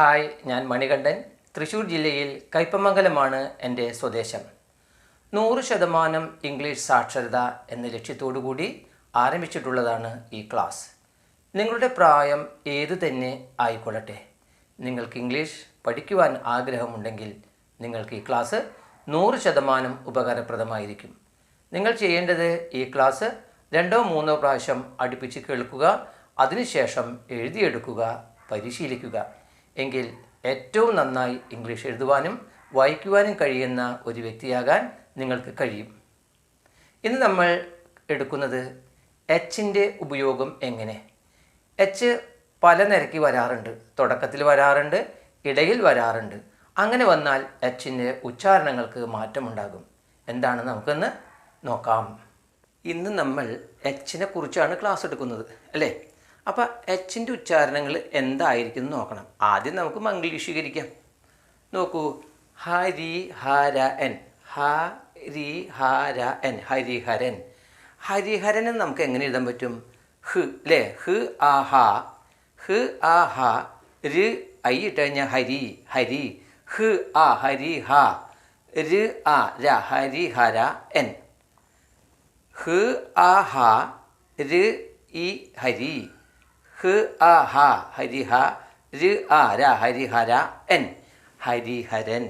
Hi ഞാൻ മണികണ്ഠൻ. തൃശ്ശൂർ ജില്ലയിൽ കൈപ്പമംഗലമാണ് എന്റെ സ്വദേശം. നൂറ് ശതമാനം ഇംഗ്ലീഷ് സാക്ഷരത എന്ന കൂടി ആരംഭിച്ചിട്ടുള്ളതാണ് ഈ ക്ലാസ്. നിങ്ങളുടെ പ്രായം ഏതു തന്നെ ആയിക്കൊള്ളട്ടെ. നിങ്ങൾക്ക് ഇംഗ്ലീഷ് പഠിക്കുവാൻ ആഗ്രഹമുണ്ടെങ്കിൽ നിങ്ങൾക്ക് ഈ ക്ലാസ് നൂറ് ശതമാനം ഉപകാരപ്രദമായിരിക്കും. നിങ്ങൾ ചെയ്യേണ്ടത് ഈ ക്ലാസ് രണ്ടോ മൂന്നോ പ്രാവശ്യം അടുപ്പിച്ച് കേൾക്കുക അതിനുശേഷം എഴുതിയെടുക്കുക പരിശീലിക്കുക. എങ്കിൽ ഏറ്റവും നന്നായി ഇംഗ്ലീഷ് എഴുതുവാനും വായിക്കുവാനും കഴിയുന്ന ഒരു വ്യക്തിയാകാൻ നിങ്ങൾക്ക് കഴിയും. ഇന്ന് നമ്മൾ എടുക്കുന്നത് എച്ചിന്റെ ഉപയോഗം എങ്ങനെ? എച്ച് പല നിരക്കി വരാറുണ്ട്. തുടക്കത്തിൽ വരാറുണ്ട് ഇടയിൽ വരാറുണ്ട്. അങ്ങനെ വന്നാൽ എച്ചിന്റെ ഉച്ചാരണങ്ങൾക്ക് മാറ്റമുണ്ടാകും. എന്താണ് നമുക്കൊന്ന് നോക്കാം. ഇന്ന് നമ്മൾ എച്ചിനെ കുറിച്ചാണ് ക്ലാസ് എടുക്കുന്നത് അല്ലേ? അപ്പോൾ എച്ചിന്റെ ഉച്ചാരണങ്ങൾ എന്തായിരിക്കും നോക്കണം. ആദ്യം നമുക്ക് മംഗ്ലീഷീകരിക്കാം നോക്കൂ. ഹരി ഹര എൻ. ഹരി ഹര എൻ. ഹരിഹരൻ. ഹരിഹരൻ നമുക്ക് എങ്ങനെ എഴുതാൻ പറ്റും? ഹ് അല്ലേ ഹ് ആ ഹ. ഹ് ആ ഹ. ര് ഐ ഇട്ട് കഴിഞ്ഞാൽ ഹരി ഹരി. ഹ് ആ ഹരി ഹ. ര് ആ ര ഹരി ഹര എൻ. ഹ് ആ ഹ. ര് ഇ ഹരി. ഹ് അ ഹ ഹരിഹ ഹ ര് ആ ര ഹരിഹര എൻ ഹരിഹരൻ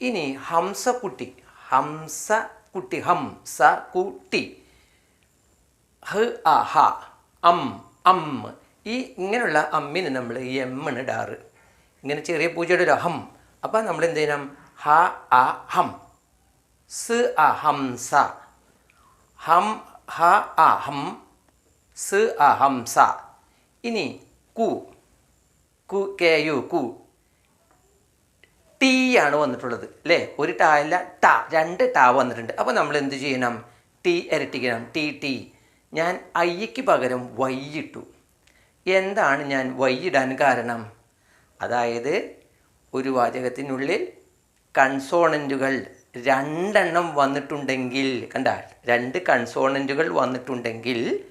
ഇനി ഹംസക്കുട്ടി ഹംസക്കുട്ടി കുട്ടി ഹ് അ ഹ അം അം. ഈ ഇങ്ങനെയുള്ള അമ്മിന് നമ്മൾ എമ്മാണ് ഇടാറ്. ഇങ്ങനെ ചെറിയ പൂജയുടെ ഒരു ഹം അപ്പം നമ്മൾ എന്ത് ചെയ്യണം? ഹ ആ ഹം. സ് അ ഹംസ. ഹം ഹ ആ ഹം. സ് അ ഹംസ ഇനി കു. കു കെ യു കു. ടി ആണ് വന്നിട്ടുള്ളത് അല്ലേ ഒരു ടാ അല്ല ട. രണ്ട് ടാ വന്നിട്ടുണ്ട്. അപ്പോൾ നമ്മൾ എന്ത് ചെയ്യണം? ടി ഇരട്ടിക്കണം. T T. ഞാൻ ഐക്ക് പകരം വൈ ഇട്ടു. എന്താണ് ഞാൻ വൈ ഇടാൻ കാരണം? അതായത് ഒരു വാചകത്തിനുള്ളിൽ കൺസോണന്റുകൾ രണ്ടെണ്ണം വന്നിട്ടുണ്ടെങ്കിൽ കണ്ട? രണ്ട് കൺസോണന്റുകൾ വന്നിട്ടുണ്ടെങ്കിൽ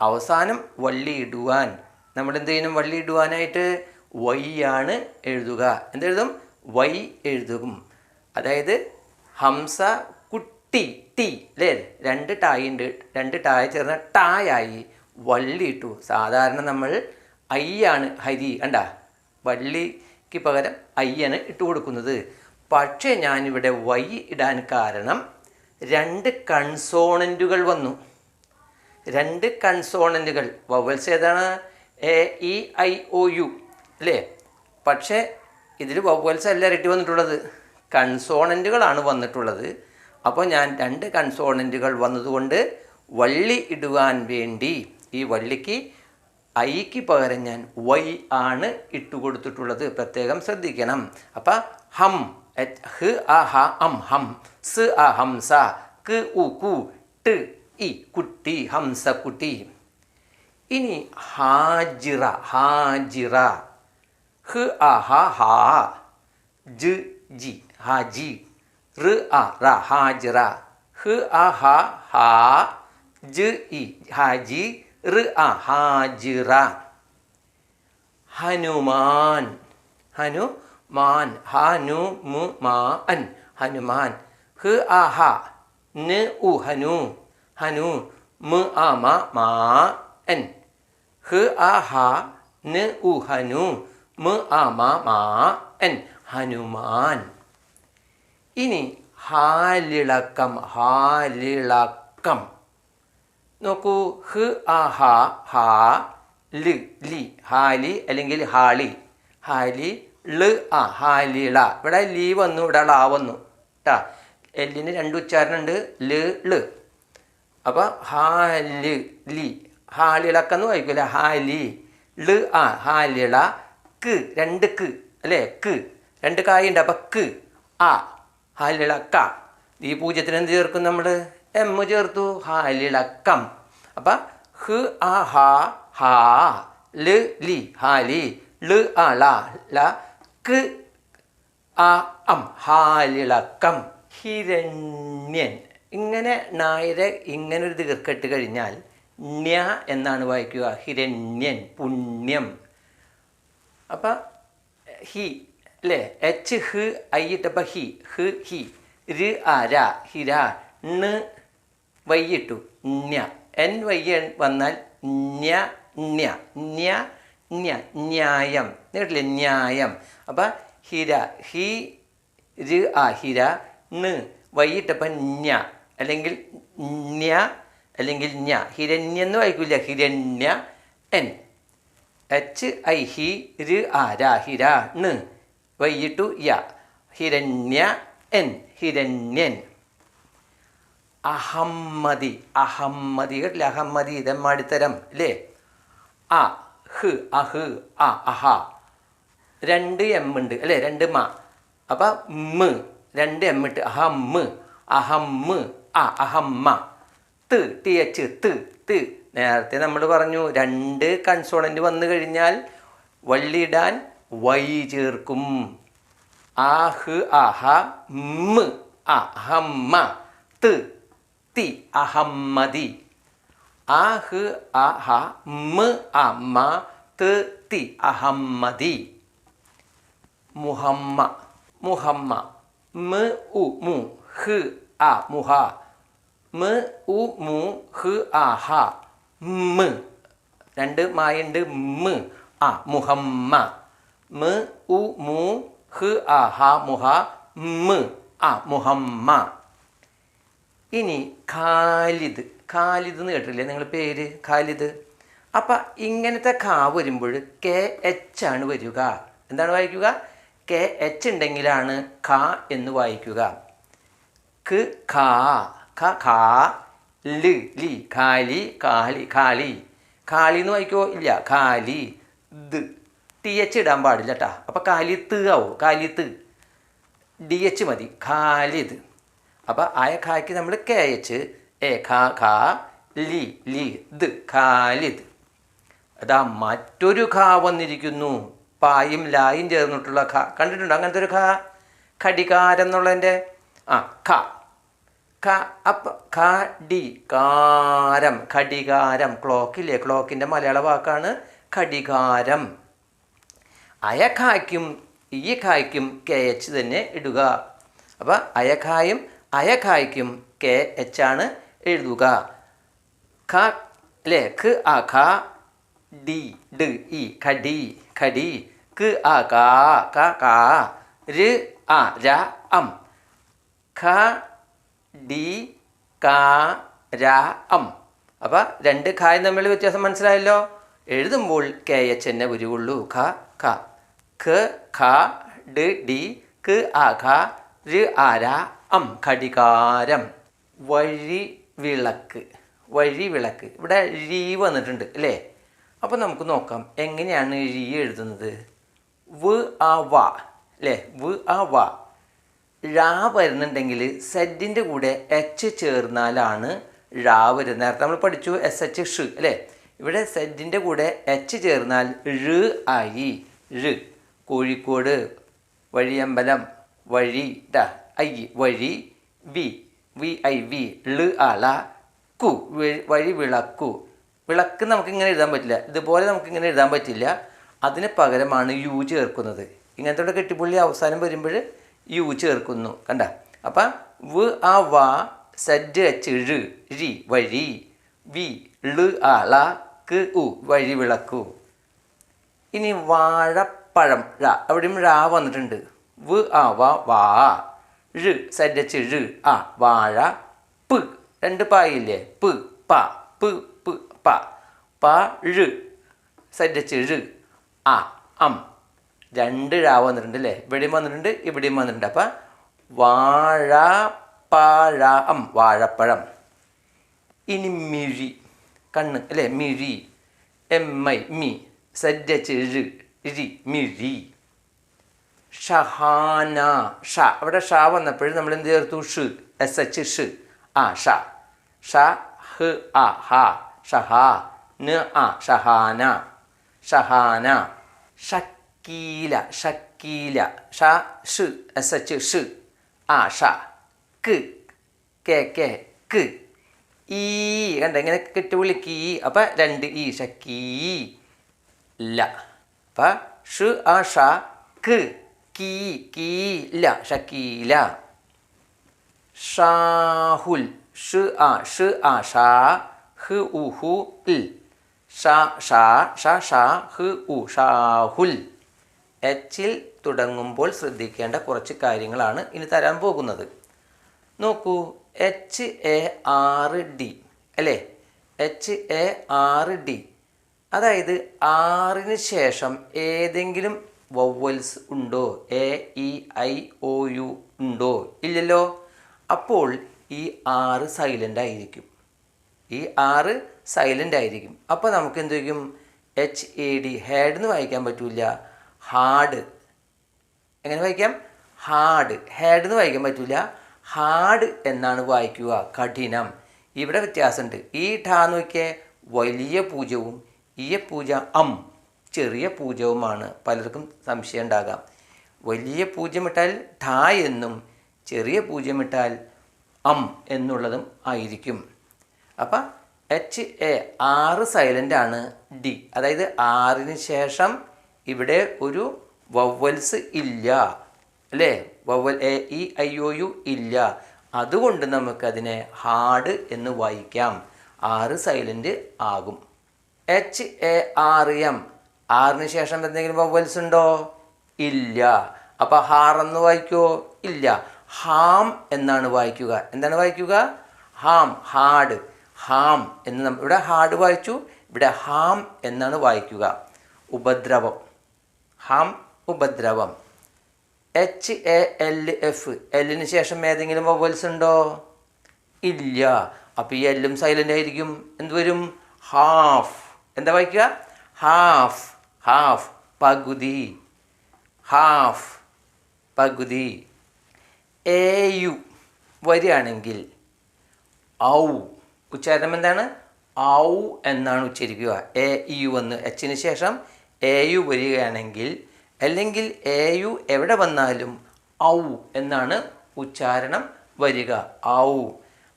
അവസാനം വള്ളി ഇടുവാൻ. നമ്മൾ എന്ത് ചെയ്യണം വള്ളി ഇടുവാനായിട്ട് വൈ ആണ് എഴുതുക. എന്തെഴുതും? വൈ എഴുതും. അതായത് ഹംസ കുട്ടി ടി അല്ലേ രണ്ട് ടായ് ഉണ്ട് രണ്ട് ടായ ചേർന്ന ടായായി വള്ളി ഇട്ടു. സാധാരണ നമ്മൾ ഐ ആണ് ഹരി കണ്ട? വള്ളിക്ക് പകരം ഐ ആണ് ഇട്ട് കൊടുക്കുന്നത്. പക്ഷേ ഞാനിവിടെ വൈ ഇടാൻ കാരണം രണ്ട് കൺസോണന്റുകൾ വന്നു. രണ്ട് കൺസോണന്റുകൾ വവൽസ് ഏതാണ്? A E I O U അല്ലേ? പക്ഷേ ഇതിൽ വവൽസ് അല്ല ഇരട്ടി വന്നിട്ടുള്ളത്. കൺസോണന്റുകളാണ് വന്നിട്ടുള്ളത്. അപ്പോൾ ഞാൻ രണ്ട് കൺസോണന്റുകൾ വന്നതുകൊണ്ട് വള്ളി ഇടുവാൻ വേണ്ടി ഈ വള്ളിക്ക് ഐക്ക് പകരം ഞാൻ വൈ ആണ് ഇട്ട് കൊടുത്തിട്ടുള്ളത്. പ്രത്യേകം ശ്രദ്ധിക്കണം. അപ്പം ഹം ഹ് അ ഹ അം ഹം സ് അ ഹം സ ക് ഉ കു ട് ഇ കുട്ടി ഹംസ കുട്ടി ഇനി ഹാജിറ ഹാജിറ. ഹ് അ ഹ ഹാ ജ് ജി ഹാജി റ് അ റ ഹാജിറ. ഹ് അ ഹ ഹാ ജ് ഇ ഹാജി റ് അ ഹാജിറ. ഹനുമാൻ ഹനുമാൻ ഹനു മു മാ അൻ ഹനുമാൻ. ഹ് അ ഹ ന് ഉ ഹനു. ഹനു മ ആ മ മാ എൻ ഹ ആ ഹ ന ഉ ഹനു മ ആ മ മാ എൻ ഹനുമാൻ ഇനി ഹാലിളക്കം ഹാലിളക്കം നോക്കൂ ഹ് ആ ഹ ഹ ലി ലി ഹാലി അല്ലെങ്കിൽ ഹാളി ഹാലി ൾ ആ ഹാലിള ഇവിടെ ലീ വന്നു ഇവിടെ ള വന്നു. കേട്ടാ എല്ലിന് രണ്ട് ഉച്ചാരണം ഉണ്ട് ൽ ൾ. അപ്പോൾ ഹാലി ലി. ഹാലിളക്കെന്ന് വായിക്കില്ല ഹാലി ൾ ആ ഹാലിള ക്ക് രണ്ട് ക്ക് അല്ലേ? ക്ക് രണ്ട് കായുണ്ട്. അപ്പം ക്ക് ആ ഹാലിളക്ക. ഈ പൂജ്യത്തിന് എന്ത് ചേർക്കും നമ്മൾ എം ചേർത്തു. ഹാലിളക്കം. അപ്പം ഹ് ആ ഹാ ഹാ ൽ ലി. ഹാലി ൾ ആ ല ല ക്ക് ആ അം. ഹാലിളക്കം. ഹിരണ്യൻ. ഇങ്ങനെ നായരെ ഇങ്ങനെ ഒരു ദീർഘട്ട് കഴിഞ്ഞാൽ ന്യ എന്നാണ് വായിക്കുക. ഹിരണ്യൻ പുണ്യം. അപ്പം ഹി അല്ലേ എച്ച് ഹ് ഐ ഇട്ടപ്പോൾ ഹി ഹ് ഹി. ര് ആര ഹിര ണ് വൈയിട്ടു ന്യ. എൻ വൈ വന്നാൽ ഞ ന്യ. ഞ ഞ ന്യായം. കേട്ടില്ലേ? ന്യായം. അപ്പം ഹിര ഹി ര് ആ ഹിര ണ് വൈയിട്ടപ്പം ഞ അല്ലെങ്കിൽ ഞ അല്ലെങ്കിൽ ഞ ഹിരണ്യ എന്ന് വായിക്കില്ല ഹിരണ്യ എൻ. എച്ച് ഐ ഹി ര് ആ രാ ഹിര ണ്. വൈയിട്ടു യ. ഹിരണ്യ എൻ. ഹിരണ്യൻ. അഹമ്മതി അഹമ്മതി കേട്ടില്ല? അഹമ്മതി ഇതമ്മാടിത്തരം അല്ലേ അ ഹ് അഹ് അ അഹ. രണ്ട് എം ഉണ്ട് അല്ലേ? രണ്ട് മ. അപ്പം മ് രണ്ട് എം ഇട്ട് അഹമ്മ് അഹമ്മ് അ അഹമ്മ ത് ടി എച്ച് ത് ത്. നേരത്തെ നമ്മൾ പറഞ്ഞു രണ്ട് കൺസോണന്റ് വന്നു കഴിഞ്ഞാൽ വള്ളിയിടാൻ വൈ ചേർക്കും. ആഹ് അഹ മ് അഹമ്മ ത് തി അഹമ്മതി ആഹ് അഹ മ് അമ്മ ത് തി അഹമ്മതി മുഹമ്മ മുഹമ്മ. മ് ഉ മു ഹ് അ മുഹ. മ് ഉ മു ഹ് ആ ഹ മ്. രണ്ട് മായുണ്ട് മ്. ആ മുഹമ്മ. മ ഉ മു ഹ് ആ ഹ മുഹ മ്. ആ മുഹമ്മ. ഇനി ഖാലിദ്. ഖാലിദ് എന്ന് കേട്ടില്ലേ നിങ്ങൾ പേര്? ഖാലിദ്. അപ്പം ഇങ്ങനത്തെ ഖാ വരുമ്പോൾ കെ എച്ച് ആണ് വരിക. എന്താണ് വായിക്കുക? കെ എച്ച് ഉണ്ടെങ്കിലാണ് ഖ എന്ന് വായിക്കുക. ക് ഖാ. ഖ ഖാ ലി ലി ഖാലി ഖാലി ഖാലി ഖാലി എന്ന് വായിക്കോ? ഇല്ല. ഖാലി ദ്. ടി എച്ച് ഇടാൻ പാടില്ല കേട്ടാ അപ്പം കാലിത്ത് ആവും. ത് ഡി എച്ച് മതി. ഖാലിദ് അപ്പോൾ ആയ ഖായ്ക്ക് നമ്മൾ കെ എച്ച് എ ഖാ ഖാ ലി ലി ദ് ഖാലിദ് അതാ മറ്റൊരു ഖാ വന്നിരിക്കുന്നു. പായും ലായും ചേർന്നിട്ടുള്ള ഖ. കണ്ടിട്ടുണ്ടോ അങ്ങനത്തെ ഒരു ഖ? ഘടികാരം എന്നുള്ളതിന്റെ ആ ഖ. ഖ അപ്പ് ക ഡി. കാരം ഘടികാരം ക്ലോക്കില്ലേ? ക്ലോക്കിന്റെ മലയാള വാക്കാണ് ഘടികാരം അയഖായ്ക്കും ഈ ഖായ്ക്കും കെ എച്ച് തന്നെ ഇടുക. അപ്പോൾ അയഖായും അയഖായ്ക്കും കെ എച്ച് ആണ് എഴുതുക. ഖ അല്ലേ ഖ് ആ ഖ ഡി ഡ് ഇ ഖടി ഖടി ഖ് ആ കാ ക കാ ര ആ ര അം. ഖ ഡി കാ ര അം. അപ്പം രണ്ട് ഖായും തമ്മിൽ വ്യത്യാസം മനസ്സിലായല്ലോ? എഴുതുമ്പോൾ കെ എച്ച് എന്നെ ഉരുവുള്ളൂ ഖ ഖ. ഖ ഖ ഡ് ഡി ഖ് ആ ഖ ര് ആ ര അം. ഘടികാരം. വഴി വിളക്ക്. വഴി വിളക്ക്. ഇവിടെ രീ വന്നിട്ടുണ്ട് അല്ലേ? അപ്പോൾ നമുക്ക് നോക്കാം എങ്ങനെയാണ് രീ എഴുതുന്നത്? വ് ആ വ. അല്ലേ? വ് ആ വ. ഴാ വരുന്നുണ്ടെങ്കിൽ സെഡിന്റെ കൂടെ എച്ച് ചേർന്നാലാണ് ഴാ വരുന്നത്. നേരത്തെ നമ്മൾ പഠിച്ചു എസ് എച്ച് ഷ് അല്ലേ? ഇവിടെ സെഡിന്റെ കൂടെ എച്ച് ചേർന്നാൽ ഴ് ആയി. ഴ് കോഴിക്കോട് വഴിയമ്പലം വഴി ഡ ഐ വഴി വി വി ഐ വി ൾ അള കു വഴി വിളക്കു. വിളക്ക് നമുക്ക് ഇങ്ങനെ എഴുതാൻ പറ്റില്ല. ഇതുപോലെ നമുക്ക് ഇങ്ങനെ എഴുതാൻ പറ്റില്ല. അതിന് പകരമാണ് യു ചേർക്കുന്നത്. ഇങ്ങനത്തെ കെട്ടിപ്പുള്ളി അവസാനം വരുമ്പോൾ യു ചേർക്കുന്നു. കണ്ട? അപ്പം വ് ആ വ സെഡ് എച്ച് ഴ് രി വഴി വി ൾ അള ക് ഉ വഴി വിളക്കു. ഇനി വാഴപ്പഴം ഴ അവിടെയും ഴ വന്നിട്ടുണ്ട്. വ് ആ വ വാ ഴ് സരച്ച് ഴ് ആ വാഴ പ്. രണ്ട് പായില്ലേ പ് പ പ് പ് പ. പ ഴ് സരച്ച് ഴ് ആ അം. രണ്ട് ഴ വന്നിട്ടുണ്ട് അല്ലേ ഇവിടെയും വന്നിട്ടുണ്ട് ഇവിടെയും വന്നിട്ടുണ്ട്. അപ്പം വാഴ പഴ അം വാഴപ്പഴം. ഇനി മിഴി കണ്ണ് അല്ലേ? മിഴി എം ഐ മി സെറ്റ് ഴ് ഇഴി മിഴി. ഷഹാന ഷ. അവിടെ ഷ വന്നപ്പോഴും നമ്മൾ എന്ത് ചേർത്തു? ഷ് എസ് എച്ച് ഷ്. ആ ഷ. ഷ ഹ് ആ ഹ. ഷഹ ന ആ ഷഹാന. ഷഹാന. ഷക്കീല ഷക്കീല ഷ ഷ് എസ് എച്ച് ഷ് ആ ഷ ക് കെ കെ ക് ഈ കണ്ട ഇങ്ങനെ കെട്ടി വിളിക്കി അപ്പം രണ്ട് ഈ ഷക്കീ ല അപ്പം ഷ് ആ ഷ ക് കീ കീല ഷക്കീല ഷാഹുൽ ഷ് ആ ഷ് ആ ഷാ ഹ് ഉ ഹു ഇൽ ഷാ ഷാ ഷ ഷാ ഹ് ഉ ഷാഹുൽ എച്ചിൽ തുടങ്ങുമ്പോൾ ശ്രദ്ധിക്കേണ്ട കുറച്ച് കാര്യങ്ങളാണ് ഇനി തരാൻ പോകുന്നത്. നോക്കൂ എച്ച് എ ആറ് ഡി അല്ലേ? H A R D. അതായത് ആറിന് ശേഷം ഏതെങ്കിലും വവ്വൽസ് ഉണ്ടോ? A E I O U ഉണ്ടോ? ഇല്ലല്ലോ. അപ്പോൾ ഈ ആറ് സൈലന്റ് ആയിരിക്കും. ഈ ആറ് സൈലന്റ് ആയിരിക്കും. അപ്പോൾ നമുക്ക് എന്ത് വയ്ക്കും? എച്ച് എ ഡി ഹേഡ് എന്ന് വായിക്കാൻ പറ്റില്ല ഹാർഡ്. എങ്ങനെ വായിക്കാം? ഹാഡ് ഹേഡ് എന്ന് വായിക്കാൻ പറ്റില്ല ഹാഡ് എന്നാണ് വായിക്കുക. കഠിനം. ഇവിടെ വ്യത്യാസമുണ്ട്. ഈ ഠാ എന്ന് നോക്കിയ വലിയ പൂജവും ഈ പൂജ അം ചെറിയ പൂജവുമാണ്. പലർക്കും സംശയം ഉണ്ടാകാം. വലിയ പൂജ്യമിട്ടാൽ ഠാ എന്നും ചെറിയ പൂജ്യമിട്ടാൽ അം എന്നുള്ളതും ആയിരിക്കും. അപ്പം എച്ച് എ ആറ് സൈലന്റ് ആണ് ഡി അതായത് ആറിന് ശേഷം ഇവിടെ ഒരു വവ്വൽസ് ഇല്ല അല്ലേ? Vowel A E I O U ഇല്ല. അതുകൊണ്ട് നമുക്കതിനെ ഹാർഡ് എന്ന് വായിക്കാം. ആറ് സൈലന്റ് ആകും. H A R M. ആറിന് ശേഷം എന്തെങ്കിലും വവ്വൽസ് ഉണ്ടോ? ഇല്ല. അപ്പോൾ ഹാർ എന്ന് വായിക്കുമോ ഇല്ല. ഹാം എന്നാണ് വായിക്കുക. എന്താണ് വായിക്കുക? Ham hard. ഹാം എന്ന് നമ്മൾ ഇവിടെ ഹാർഡ് വായിച്ചു. ഇവിടെ ഹാം എന്നാണ് വായിക്കുക. ഉപദ്രവം. ഹാം ഉപദ്രവം. എച്ച് എ എൽ എഫ് എല്ലിന് ശേഷം ഏതെങ്കിലും വവൽസ് ഉണ്ടോ? ഇല്ല. അപ്പോൾ ഈ എല്ലും സൈലന്റ് ആയിരിക്കും. എന്ത് വരും? ഹാഫ് എന്താ വായിക്കുക? ഹാഫ് ഹാഫ് പകുതി. ഹാഫ് പകുതി. എ യു വരികയാണെങ്കിൽ ഔ. ഉച്ചാരണം എന്താണ്? ഔ എന്നാണ് ഉച്ചരിക്കുക. എ യു എന്ന് എച്ചിന് ശേഷം എ യു വരികയാണെങ്കിൽ അല്ലെങ്കിൽ എ യു എവിടെ വന്നാലും ഔ എന്നാണ് ഉച്ചാരണം വരിക. ഔ.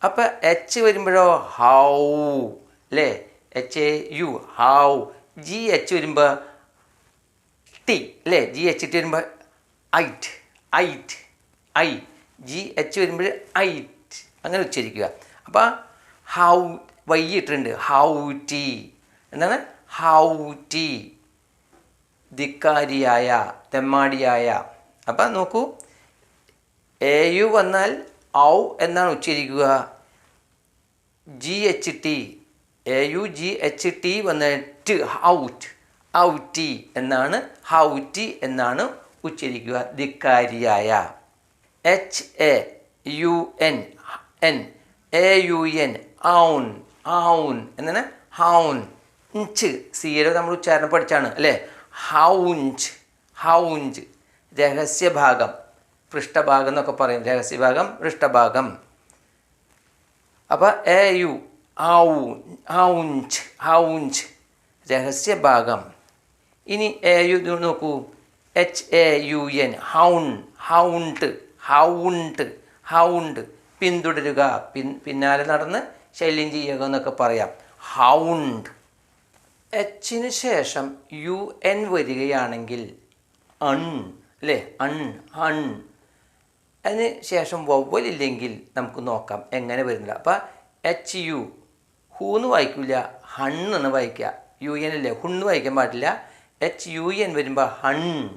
അപ്പം എച്ച് വരുമ്പോഴോ ഹൗ അല്ലേ H A U how. G H വരുമ്പോൾ ടി അല്ലേ ജി എച്ച് ടി വരുമ്പോൾ ഐറ്റ് ഐറ്റ് ഐ. ജി എച്ച് വരുമ്പോൾ ഐറ്റ്. അങ്ങനെ ഉച്ചരിക്കുക. അപ്പോൾ ഹൗ വൈ ഇട്ടിട്ടുണ്ട്. How T. എന്താണ്? How T. ധിക്കാരിയായ തെമ്മാടിയായ. അപ്പം നോക്കൂ. എ യു വന്നാൽ ഔ എന്നാണ് ഉച്ചരിക്കുക. G H T. A U G H T വന്നിട്ട് ഔട്ട്. ഔട്ടി എന്നാണ് ഹൗറ്റി എന്നാണ് ഉച്ചരിക്കുക. ധിക്കാരിയായ. H A U N N. A U N Aoun ഔൺ. എന്നാണ് ഹൗൺ ഇഞ്ച്. സീരോ നമ്മൾ ഉച്ചാരണം പഠിച്ചാണ് അല്ലേ? ഹൗഞ്ച് ഹൗഞ്ച് രഹസ്യഭാഗം പൃഷ്ഠഭാഗം എന്നൊക്കെ പറയും. രഹസ്യഭാഗം പൃഷ്ഠഭാഗം. അപ്പോൾ എ യു ഔഞ്ച് ഹൗഞ്ച് രഹസ്യഭാഗം. ഇനി എ യു നോക്കൂ. എച്ച് എ യു എൻ ഹൗൺ ഹൗണ്ട് ഹൗണ്ട് ഹൗണ്ട്. പിന്തുടരുക പിൻ പിന്നാലെ നടന്ന് ശല്യം ചെയ്യുക എന്നൊക്കെ പറയാം. ഹൗണ്ട്. എച്ചിന് ശേഷം യു എൻ വരികയാണെങ്കിൽ അൺ അല്ലേ? അൺ അൺ. അതിന് ശേഷം വവ്വലില്ലെങ്കിൽ നമുക്ക് നോക്കാം എങ്ങനെ വരുന്നില്ല. അപ്പം എച്ച് യു ഹൂന്ന് വായിക്കില്ല ഹൺ എന്ന് വായിക്കുക യു എൻ അല്ലേ? ഹുണ്ണ് വായിക്കാൻ പാടില്ല. എച്ച് യു എൻ വരുമ്പോൾ ഹൺ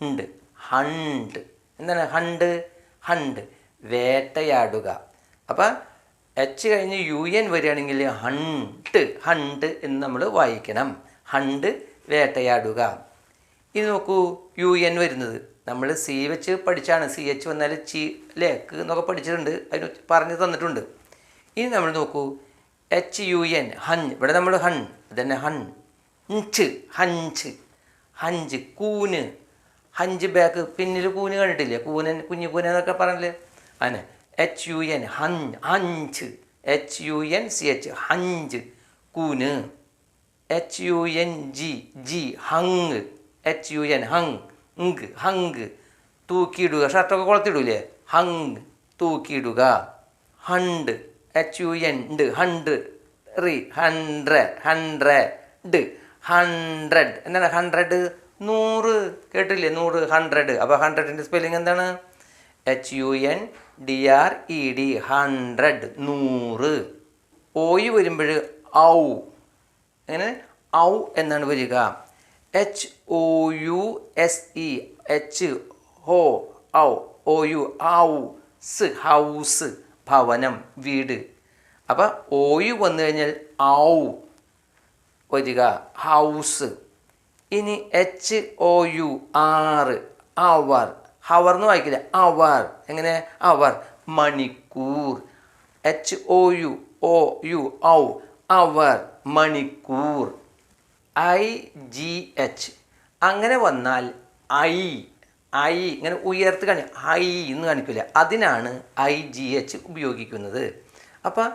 ഉണ്ട്. ഹണ്ട്. എന്താണ് ഹണ്ട്? ഹണ്ട്. വേട്ടയാടുക. അപ്പം എച്ച് കഴിഞ്ഞ് യു എൻ വരികയാണെങ്കിൽ ഹണ്ട് ഹണ്ട് എന്ന് നമ്മൾ വായിക്കണം. ഹണ്ട് വേട്ടയാടുക. ഇത് നോക്കൂ യു എൻ വരുന്നത്. നമ്മൾ സി വെച്ച് പഠിച്ചാണ്. സി എച്ച് വന്നാൽ ചി ലേക്ക് എന്നൊക്കെ പഠിച്ചിട്ടുണ്ട്. അതിന് പറഞ്ഞു തന്നിട്ടുണ്ട്. ഇനി നമ്മൾ നോക്കൂ എച്ച് യു എൻ ഹൺ ഇവിടെ നമ്മൾ ഹൺ അതന്നെ ഹൺ. Inch hunch. ഹഞ്ച് കൂന്. ഹഞ്ച് ബാക്ക് പിന്നിൽ കൂന് കണ്ടിട്ടില്ലേ? കൂനൻ കുഞ്ഞു കൂന എന്നൊക്കെ പറഞ്ഞില്ലേ? അങ്ങനെ. H U N hun hunch H U N C H hunch കൂന് H U N G G hung H U N hung ink hung തൂക്കിയിടുക. ഷർട്ടൊക്കെ കൊളത്തിടൂലേ? Hung തൂക്കിയിടുക. Hunt H U N D hunt റി ഹൺഡ്രഡ് ഹൺഡ്രഡ് ഹൺഡ്രഡ് എന്താണ് hundred നൂറ്. കേട്ടില്ലേ? നൂറ്. Hundred അപ്പോൾ ഹൺഡ്രഡിന്റെ spelling എന്താണ്? H U N D R E D hundred നൂറ്. ഓയി വരുമ്പോൾ ഔ. എങ്ങനെ? ഔ എന്നാണ് വരിക. H O U S E H ഹോ ഔ. ഒ യു ഔ. സ് ഹൗസ് ഭവനം വീട്. അപ്പം ഓയു വന്നു കഴിഞ്ഞാൽ ഔ വരിക. ഹൗസ്. ഇനി എച്ച് ഒ യു ആറ് അവർ. ഹവർ എന്ന് വായിക്കില്ല? അവർ. എങ്ങനെ? അവർ. മണിക്കൂർ. H O U O U ഔ അവർ. മണിക്കൂർ. ഐ ജി എച്ച് അങ്ങനെ വന്നാൽ ഐ ഐ ഇങ്ങനെ ഉയർത്ത് കാണി ഐ എന്ന് കാണിക്കില്ല? അതിനാണ് ഐ ജി എച്ച് ഉപയോഗിക്കുന്നത്. അപ്പം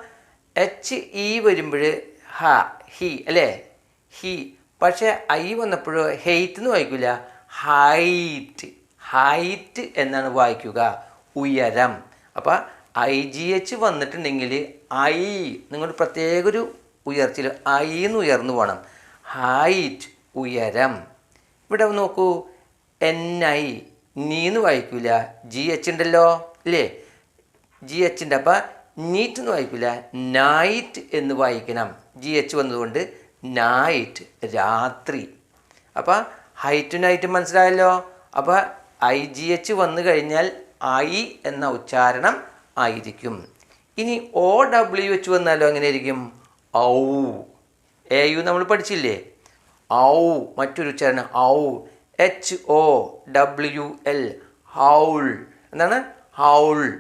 എച്ച് ഇ വരുമ്പോൾ ഹ ഹി അല്ലേ? ഹി. പക്ഷേ ഐ വന്നപ്പോൾ ഹെയ്റ്റ് എന്ന് വായിക്കില്ല. ഹൈറ്റ്. ഹൈറ്റ് എന്നാണ് വായിക്കുക. ഉയരം. അപ്പോൾ ഐ ജി എച്ച് വന്നിട്ടുണ്ടെങ്കിൽ ഐ നിങ്ങൾ പ്രത്യേക ഒരു ഉയർച്ചയിൽ ഐ എന്ന് ഉയർന്നു പോകണം ഹൈറ്റ് ഉയരം. ഇവിടെ നോക്കൂ. എൻ ഐ നീന്ന് വായിക്കില്ല ജി എച്ച് ഉണ്ടല്ലോ അല്ലേ ജി എച്ചിന്റെ അപ്പം നീറ്റ് എന്ന് വായിക്കില്ല നൈറ്റ് എന്ന് വായിക്കണം. ജി എച്ച് വന്നതുകൊണ്ട് നൈറ്റ് രാത്രി. അപ്പോൾ ഹൈറ്റ് നൈറ്റ് മനസ്സിലായല്ലോ? അപ്പോൾ ഐ ജി എച്ച് വന്നു കഴിഞ്ഞാൽ ഐ എന്ന ഉച്ചാരണം ആയിരിക്കും. ഇനി ഒ ഡബ്ല്യു എച്ച് വന്നാലോ എങ്ങനെ ആയിരിക്കും ഔ. എ യു നമ്മൾ പഠിച്ചില്ലേ? ഔ മറ്റൊരു ഉച്ചാരണം ഔ. H O W L howl. എന്താണ്? ഹൗൾ.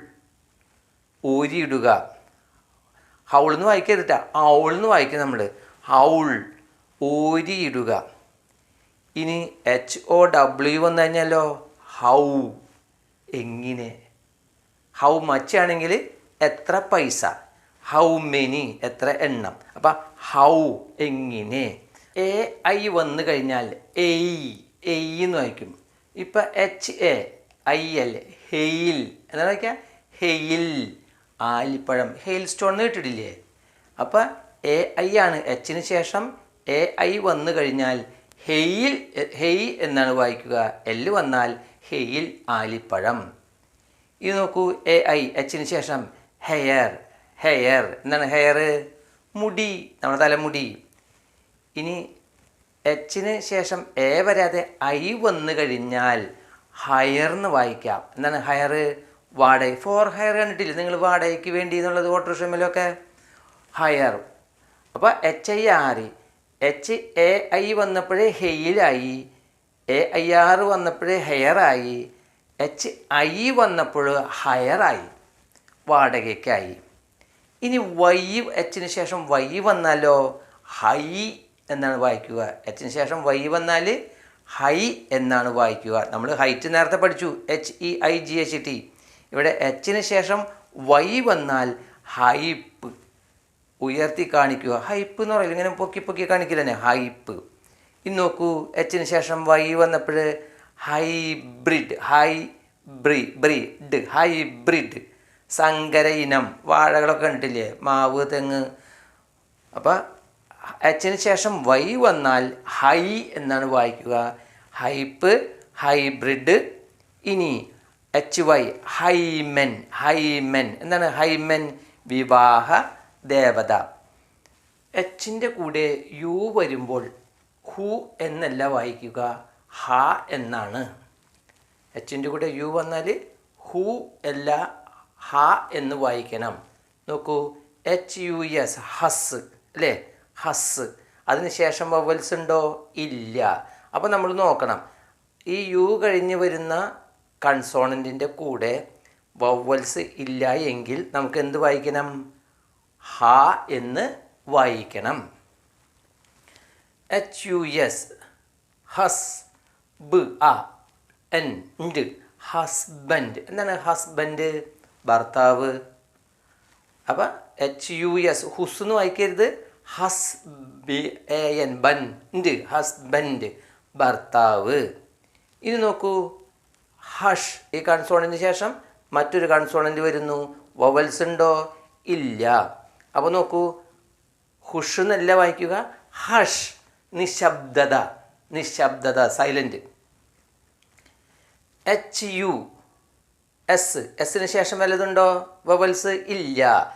ഊരിയിടുക. ഹൗൾ എന്ന് വായിക്കരുതിട്ട ഔൾ എന്ന് വായിക്കുക നമ്മൾ ഹൗൾ. ഊരിയിടുക. ഇനി എച്ച് ഒ ഡബ്ല്യു വന്നു കഴിഞ്ഞാലോ ഹൗ എങ്ങനെ? ഹൗ മച്ച് ആണെങ്കിൽ എത്ര പൈസ? ഹൗ മെനി എത്ര എണ്ണം? അപ്പം ഹൗ എങ്ങനെ? എ ഐ വന്നു കഴിഞ്ഞാൽ എയ് എയ് എന്ന് വായിക്കും. ഇപ്പം H A I L hail എന്താണ് വായിക്കുക ഹെയിൽ ആലിപ്പഴം. ഹെയിൽ സ്റ്റോൺ എന്ന് കിട്ടിയിട്ടില്ലേ അപ്പം എ ഐ ആണ്. എച്ചിന് ശേഷം എ ഐ വന്നു കഴിഞ്ഞാൽ ഹെയിൽ ഹെയ് എന്നാണ് വായിക്കുക. എൽ വന്നാൽ ഹെയിൽ ആലിപ്പഴം. ഇത് നോക്കൂ എ ഐ എച്ചിന് ശേഷം ഹെയർ ഹെയർ എന്താണ് ഹെയർ മുടി നമ്മുടെ തലമുടി. ഇനി എച്ചിന് ശേഷം എ വരാതെ ഐ വന്നു കഴിഞ്ഞാൽ ഹയർ എന്ന് വായിക്കാം. എന്താണ് ഹയർ വാടക ഫോർ ഹയർ കണ്ടിട്ടില്ല? നിങ്ങൾ വാടകയ്ക്ക് വേണ്ടി എന്നുള്ളത് ഓട്ടോറിക്ഷമിലൊക്കെ ഹയർ അപ്പോൾ H I R H A I വന്നപ്പോഴേ ഹെയിലായി എ ഐ ആർ വന്നപ്പോഴേ ഹെയറായി എച്ച് ഐ വന്നപ്പോൾ ഹയറായി വാടകയ്ക്കായി. ഇനി വൈ എച്ചിന് ശേഷം വൈ വന്നാലോ? ഹൈ എന്നാണ് വായിക്കുക. എച്ചിന് ശേഷം വൈ വന്നാൽ ഹൈ എന്നാണ് വായിക്കുക. നമ്മൾ ഹൈറ്റ് നേരത്തെ പഠിച്ചു. H E I G H T ഇവിടെ എച്ചിന് ശേഷം വൈ വന്നാൽ ഹൈപ്പ് ഉയർത്തി കാണിക്കുക. ഹൈപ്പ് എന്ന് പറയില്ല? ഇങ്ങനെ പൊക്കി പൊക്കി കാണിക്കില്ല? ഹൈപ്പ് ഇനി നോക്കൂ എച്ചിന് ശേഷം വൈ വന്നപ്പോൾ hybrid hy bri brid hybrid സങ്കര ഇനം വാഴകളൊക്കെ കണ്ടിട്ടില്ലേ? മാവ് തെങ്ങ്. അപ്പോൾ എച്ചിന് ശേഷം വൈ വന്നാൽ ഹൈ എന്നാണ് വായിക്കുക. ഹൈപ്പ് ഹൈബ്രിഡ് ഇനി എച്ച് വൈ ഹൈമൻ ഹൈമൻ എന്താണ് ഹൈമൻ വിവാഹ ദേവത. എച്ചിന്റെ കൂടെ യു വരുമ്പോൾ ഹു എന്നല്ല വായിക്കുക ഹ എന്നാണ്. എച്ചിന്റെ കൂടെ യു വന്നാൽ ഹു അല്ല ഹ എന്ന് വായിക്കണം. നോക്കൂ എച്ച് യു എസ് ഹസ് അല്ലേ? ഹസ്. അതിന് ശേഷം വവൽസ് ഉണ്ടോ? ഇല്ല. അപ്പോൾ നമ്മൾ നോക്കണം. ഈ യു കഴിഞ്ഞ് വരുന്ന കൺസോണന്റിന്റെ കൂടെ വവൽസ് ഇല്ല എങ്കിൽ നമുക്ക് എന്ത് വായിക്കണം? ഹ എന്ന് വായിക്കണം. എച്ച് u s ഹസ് ബ് a എൻ ഉണ്ട് ഹസ്ബൻഡ് എന്താണ് ഹസ്ബൻഡ് ഭർത്താവ്. അപ്പം എച്ച് യു എസ് ഹുസ് എന്ന് വായിക്കരുത്. ഹസ് ബി എൻ ബൻ ഉണ്ട് ഹസ്ബൻഡ് ഭർത്താവ്. ഇനി നോക്കൂ. ഹഷ് ഈ കൺസോണിന് ശേഷം മറ്റൊരു കൺസോണന്റ് വരുന്നു. വവൽസ് ഉണ്ടോ? ഇല്ല. അപ്പോൾ നോക്കൂ. ഹുഷ് എന്നല്ല വായിക്കുക. ഹഷ് നിശബ്ദത നിശബ്ദത സൈലന്റ് എച്ച് യു എസ് എസിന് ശേഷം വല്ലതുണ്ടോ? വവൽസ് ഇല്ല.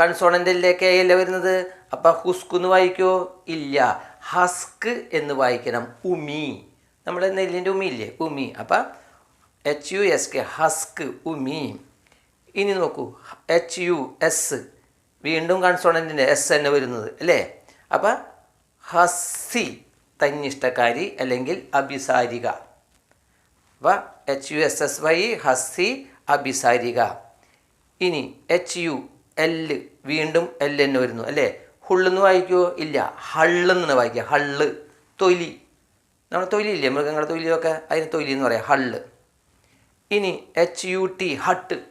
കൺസോണന്റിലേക്ക് അല്ല വരുന്നത്. അപ്പം ഹുസ്ക് എന്ന് വായിക്കോ? ഇല്ല. ഹസ്ക് എന്ന് വായിക്കണം. ഉമി. നമ്മൾ നെല്ലിന്റെ ഉമി ഇല്ലേ? ഉമി. അപ്പം H U S K husk ഉമി. ഇനി നോക്കൂ. എച്ച് യു എസ് വീണ്ടും കൺസോണന്റിന്റെ എസ് തന്നെ വരുന്നത്. അല്ലേ? അപ്പം ഹസ്സി തന്നിഷ്ടക്കാരി അല്ലെങ്കിൽ അഭിസാരിക. വ H U S S Y hussy അഭിസാരിക. ഇനി എച്ച് യു എല്ല് വീണ്ടും എൽ എന്ന് വരുന്നു അല്ലേ? ഹുള്ളെന്ന് വായിക്കുമോ ഇല്ല. ഹള്ളെന്ന് വായിക്കുക. ഹള്ള്. തൊലി. നമ്മൾ തൊലി ഇല്ലേ? മൃഗങ്ങളുടെ തൊലിയൊക്കെ അതിന് തൊലി എന്ന് പറയാം. ഹള്ള്. ഇനി H U T hut.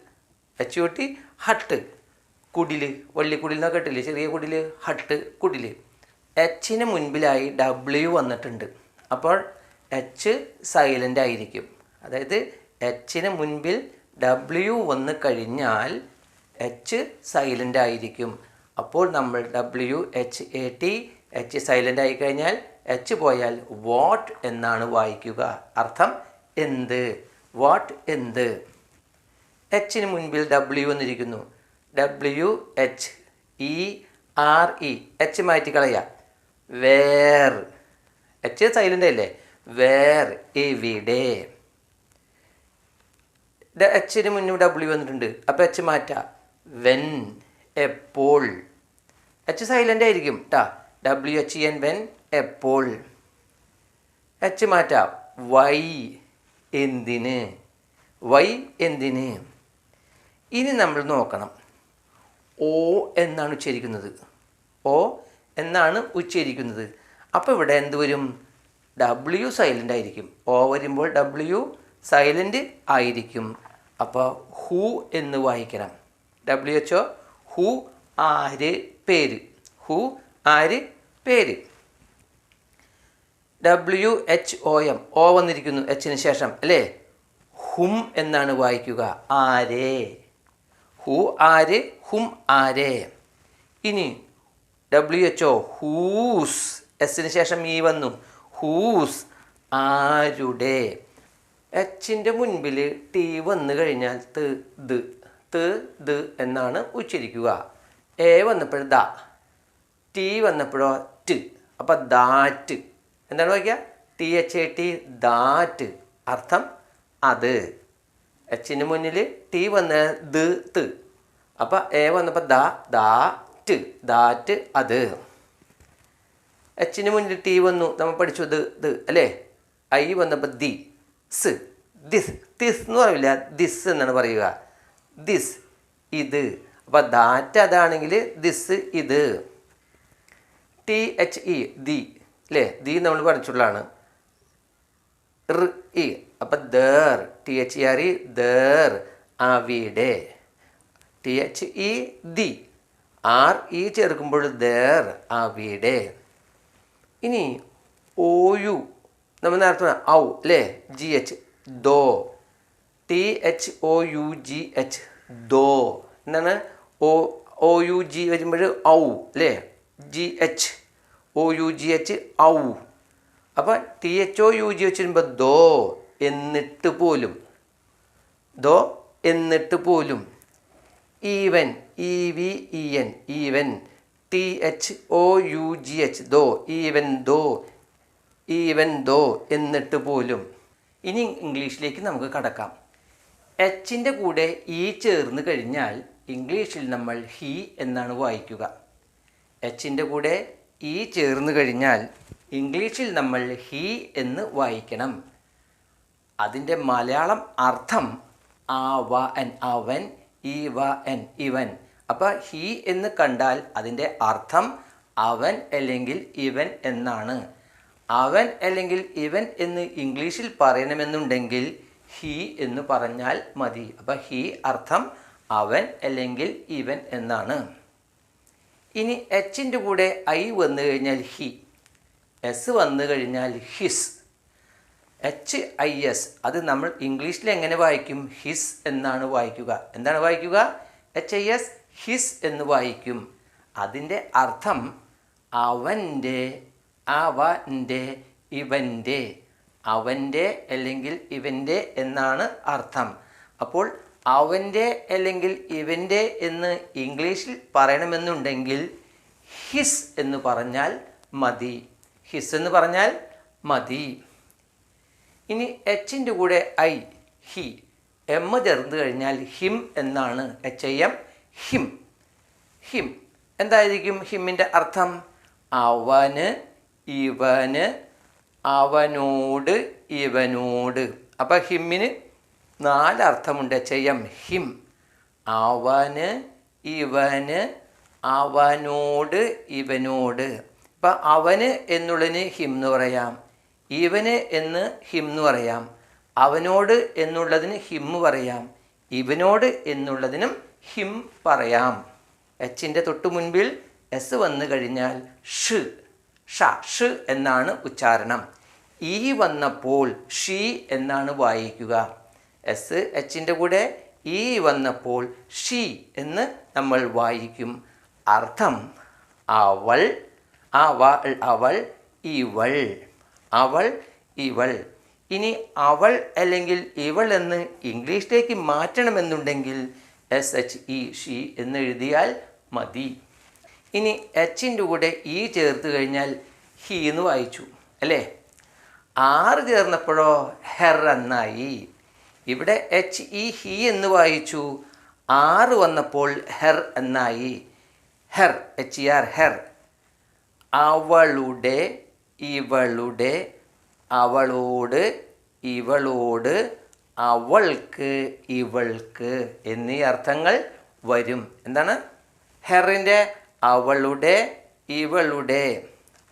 H U T hut. കുടിൽ. വള്ളിക്കുടിൽ എന്നൊക്കെ ഇട്ടില്ലേ? ചെറിയ കുടിൽ ഹട്ട് കുടിൽ. എച്ചിന് മുൻപിലായി ഡബ്ല്യു വന്നിട്ടുണ്ട്. അപ്പോൾ എച്ച് സൈലന്റ് ആയിരിക്കും. അതായത് എച്ചിന് മുൻപിൽ ഡബ്ല്യു വന്നു കഴിഞ്ഞാൽ എച്ച് സൈലന്റ് ആയിരിക്കും. അപ്പോൾ നമ്മൾ W H A T H silent ആയി കഴിഞ്ഞാൽ എച്ച് പോയാൽ വാട്ട് എന്നാണ് വായിക്കുക. അർത്ഥം എന്ത്? വാട്ട് എന്ത്? എച്ചിന് മുൻപിൽ W എന്നിരിക്കുന്നു W H E R E H മാറ്റി കളയാം വേർ. എച്ച് സൈലന്റ് അല്ലേ? വേർ ഇവിടെ. എച്ചിന് മുന്നിൽ ഡബ്ല്യു വന്നിട്ടുണ്ട്. അപ്പോൾ എച്ച് മാറ്റാം. വെൻ എപ്പോൾ. എച്ച് സൈലന്റ് ആയിരിക്കും ട്ടാ. ഡബ്ല്യു എച്ച് എൻ വെൻ എപ്പോൾ. എച്ച് മാറ്റാം. വൈ എന്തിന്? വൈ എന്തിന്? ഇനി നമ്മൾ നോക്കണം. ഓ എന്നാണ് ഉച്ചരിക്കുന്നത്. ഓ എന്നാണ് ഉച്ചരിക്കുന്നത്. അപ്പോൾ ഇവിടെ എന്ത് വരും? ഡബ്ല്യു സൈലന്റ് ആയിരിക്കും. ഓ വരുമ്പോൾ ഡബ്ല്യു സൈലന്റ് ആയിരിക്കും. അപ്പോൾ ഹൂ എന്ന് വായിക്കണം. ഡബ്ല്യു എച്ച് ഒ ഹു ആര് പേര്. ഹു ആര് പേര്. W H O M O വന്നിരിക്കുന്നു എച്ചിന് ശേഷം അല്ലേ? ഹും എന്നാണ് വായിക്കുക. ആരേ? ഹു ആര് ഹും ആരേ. ഇനി ഡബ്ല്യു എച്ച് ഒ ഹൂസ് എസിന് ശേഷം ഈ വന്നു. ഹൂസ് ആരുടെ? എച്ചിന്റെ മുൻപിൽ ടി വന്നു കഴിഞ്ഞാൽ ത് ദ് ത് ദ് എന്നാണ് ഉച്ചരിക്കുക. എ വന്നപ്പോൾ ദ. ടി വന്നപ്പോഴോ ട് അപ്പം ദാറ്റ്. എന്താണ് വായിക്കുക? T H A T that. അർത്ഥം അത്. എച്ചിന് മുന്നിൽ ടി വന്ന ദ് ത്. അപ്പം എ വന്നപ്പോൾ ദ ദാ റ്റ് ദാറ്റ് അത്. എച്ചിന് മുന്നിൽ ടി വന്നു. നമ്മൾ പഠിച്ചു ഇത് ഇത് അല്ലേ? ഐ വന്നപ്പോൾ ദി സ് ദിസ് ദിസ് എന്ന് പറയില്ല. ദിസ് എന്നാണ് പറയുക. ദിസ് ഇത്. അപ്പോൾ ദാറ്റ് അതാണെങ്കിൽ ദിസ് ഇത്. ടി എച്ച് ഇ ദി അല്ലേ? ദി നമ്മൾ പഠിച്ചുള്ളതാണ് റ് ഇ അപ്പം there T H E R E there അവിടെ. T H E the R E ചേർക്കുമ്പോൾ ദർ അവിടെ. ഇനി ഒ യു നമ്മൾ നേരത്തെ ഔ അല്ലേ? G H though. T H O U G H though. എന്താണ്? ഒ ഒ യു ജി വരുമ്പോൾ ഔ അല്ലേ? G H O U G H ഔ. അപ്പം T H O U G H വരുമ്പോൾ ദോ എന്നിട്ട് പോലും. ദോ എന്നിട്ട് പോലും. Even E V E N even T H O U G H though even though even though എന്നിട്ട് പോലും. ഇനി ഇംഗ്ലീഷിലേക്ക് നമുക്ക് കടക്കാം. എച്ചിന്റെ കൂടെ ഈ ചേർന്ന് കഴിഞ്ഞാൽ ഇംഗ്ലീഷിൽ നമ്മൾ ഹി എന്നാണ് വായിക്കുക. എച്ചിന്റെ കൂടെ ഈ ചേർന്ന് കഴിഞ്ഞാൽ ഇംഗ്ലീഷിൽ നമ്മൾ ഹി എന്ന് വായിക്കണം. അതിന്റെ മലയാളം അർത്ഥം ആ വ അവൻ ഈ വ എൻ ഇവൻ. അപ്പോൾ ഹി എന്ന് കണ്ടാൽ അതിന്റെ അർത്ഥം അവൻ അല്ലെങ്കിൽ ഇവൻ എന്നാണ്. അവൻ അല്ലെങ്കിൽ ഇവൻ എന്ന് ഇംഗ്ലീഷിൽ പറയണമെന്നുണ്ടെങ്കിൽ ഹി എന്ന് പറഞ്ഞാൽ മതി. അപ്പോൾ ഹി അർത്ഥം അവൻ അല്ലെങ്കിൽ ഇവൻ എന്നാണ്. ഇനി എച്ചിന്റെ കൂടെ ഐ വന്നു കഴിഞ്ഞാൽ ഹി. എസ് വന്നു കഴിഞ്ഞാൽ ഹിസ്. എച്ച് ഐ എസ് അത് നമ്മൾ ഇംഗ്ലീഷിൽ എങ്ങനെ വായിക്കും? ഹിസ് എന്നാണ് വായിക്കുക. എന്താണ് വായിക്കുക? എച്ച് ഐ എസ് ഹിസ് എന്ന് വായിക്കും. അതിന്റെ അർത്ഥം അവന്റെ അവന്റെ ഇവന്റെ. അവന്റെ അല്ലെങ്കിൽ ഇവന്റെ എന്നാണ് അർത്ഥം. അപ്പോൾ അവന്റെ അല്ലെങ്കിൽ ഇവന്റെ എന്ന് ഇംഗ്ലീഷിൽ പറയണമെന്നുണ്ടെങ്കിൽ ഹിസ് എന്ന് പറഞ്ഞാൽ മതി. ഹിസ് എന്ന് പറഞ്ഞാൽ മതി. ഇനി എച്ചിന്റെ കൂടെ ഐ ഹി എം ചേർന്ന് കഴിഞ്ഞാൽ ഹിം എന്നാണ് H I M him him എന്തായിരിക്കും? ഹിമ്മിന്റെ അർത്ഥം അവന് ഇവന് അവനോട് ഇവനോട്. അപ്പം ഹിമ്മിന് നാല് അർത്ഥമുണ്ട് എച്ച് ഐ എം ഹിം അവന് ഇവന് അവനോട് ഇവനോട്. ഇപ്പം അവന് എന്നുള്ളതിന് ഹിം എന്ന് പറയാം. ഇവന് എന്ന് ഹിം എന്ന് പറയാം. അവനോട് എന്നുള്ളതിന് ഹിം പറയാം. ഇവനോട് എന്നുള്ളതിനും ഹിം പറയാം. എച്ചിന്റെ തൊട്ടു മുൻപിൽ എസ് വന്നു കഴിഞ്ഞാൽ ഷ് ഷ ഷ് എന്നാണ് ഉച്ചാരണം. ഈ വന്നപ്പോൾ ഷീ എന്നാണ് വായിക്കുക. എസ് എച്ചിന്റെ കൂടെ ഈ വന്നപ്പോൾ ഷീ എന്ന് നമ്മൾ വായിക്കും. അർത്ഥം അവൾ അവൾ അവൾ ഇവൾ. അവൾ ഇവൾ. ഇനി അവൾ അല്ലെങ്കിൽ ഇവൾ എന്ന് ഇംഗ്ലീഷിലേക്ക് മാറ്റണമെന്നുണ്ടെങ്കിൽ എസ് എച്ച് ഇ ഷി എന്ന് എഴുതിയാൽ മതി. ഇനി എച്ചിന്റെ കൂടെ ഇ ചേർത്ത് കഴിഞ്ഞാൽ ഹി എന്ന് വായിച്ചു അല്ലേ? ആറ് ചേർന്നപ്പോഴോ ഹെർ എന്നായി. ഇവിടെ എച്ച് ഇ ഹി എന്ന് വായിച്ചു ആറ് വന്നപ്പോൾ ഹെർ എന്നായി. Her H E R her. അവളുടെ ഇവളുടെ അവളോട് ഇവളോട് അവൾക്ക് ഇവൾക്ക് എന്നീ അർത്ഥങ്ങൾ വരും. എന്താണ്? ഹെറിന്റെ അവളുടെ ഇവളുടെ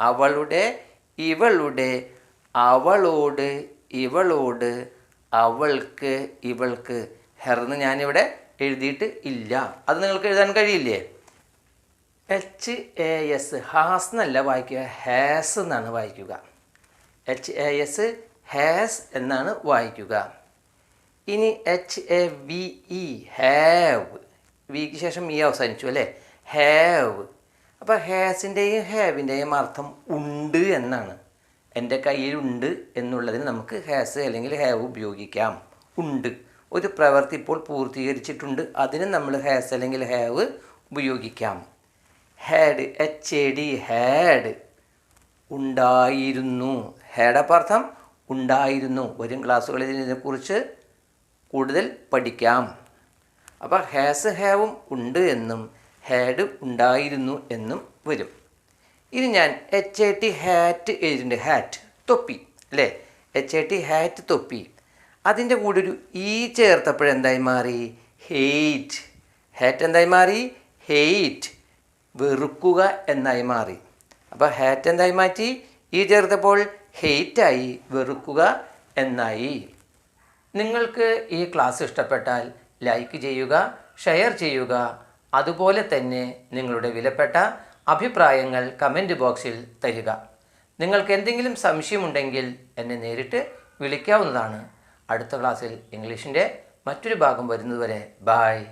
അവളുടെ ഇവളുടെ അവളോട് ഇവളോട് അവൾക്ക് ഇവൾക്ക്. ഹെർന്ന് ഞാനിവിടെ എഴുതിയിട്ട് ഇല്ല. അത് നിങ്ങൾക്ക് എഴുതാൻ കഴിയില്ലേ? എച്ച് എ എസ് ഹാസ് എന്നല്ല വായിക്കുക. ഹാസ് എന്നാണ് വായിക്കുക. എച്ച് എ എസ് ഹാസ് എന്നാണ് വായിക്കുക. ഇനി H A V E have വിക്ക് ശേഷം ഈ അവസാനിച്ചു അല്ലേ? ഹാവ് അപ്പോൾ ഹാസിന്റെയും ഹാവിന്റെയും അർത്ഥം ഉണ്ട് എന്നാണ്. എന്റെ കയ്യിലുണ്ട് എന്നുള്ളതിന് നമുക്ക് ഹാസ് അല്ലെങ്കിൽ ഹാവ് ഉപയോഗിക്കാം. ഉണ്ട്. ഒരു പ്രവൃത്തി ഇപ്പോൾ പൂർത്തീകരിച്ചിട്ടുണ്ട്. അതിന് നമ്മൾ ഹാസ് അല്ലെങ്കിൽ ഹാവ് ഉപയോഗിക്കാം. Had H A D had ഉണ്ടായിരുന്നു. ഹാഡ് അപ്പർത്ഥം ഉണ്ടായിരുന്നു. വരും ക്ലാസ്സുകളിൽ ഇതിനെക്കുറിച്ച് കൂടുതൽ പഠിക്കാം. അപ്പോൾ ഹാസ് ഹാവും ഉണ്ട് എന്നും ഹാഡ് ഉണ്ടായിരുന്നു എന്നും വരും. ഇനി ഞാൻ എച്ച് എ ടി ഹാറ്റ് എഴുതിയിട്ടുണ്ട്. ഹാറ്റ് തൊപ്പി അല്ലേ? എച്ച് എ ടി ഹാറ്റ് തൊപ്പി. അതിന്റെ കൂടെ ഒരു ഈ ചേർത്തപ്പോഴെന്തായി മാറി? ഹെയ്റ്റ് ഹാറ്റ് എന്തായി മാറി? ഹെയ്റ്റ് വെറുക്കുക എന്നായി മാറി. അപ്പോൾ ഹാറ്റ് എന്തായി മാറ്റി? ഈ ചേർത്തപ്പോൾ ഹെയ്റ്റായി വെറുക്കുക എന്നായി. നിങ്ങൾക്ക് ഈ ക്ലാസ് ഇഷ്ടപ്പെട്ടാൽ ലൈക്ക് ചെയ്യുക ഷെയർ ചെയ്യുക. അതുപോലെ തന്നെ നിങ്ങളുടെ വിലപ്പെട്ട അഭിപ്രായങ്ങൾ കമന്റ് ബോക്സിൽ തരിക. നിങ്ങൾക്ക് എന്തെങ്കിലും സംശയമുണ്ടെങ്കിൽ എന്നെ നേരിട്ട് വിളിക്കാവുന്നതാണ്. അടുത്ത ക്ലാസ്സിൽ ഇംഗ്ലീഷിന്റെ മറ്റൊരു ഭാഗം വരുന്നതുവരെ ബായ്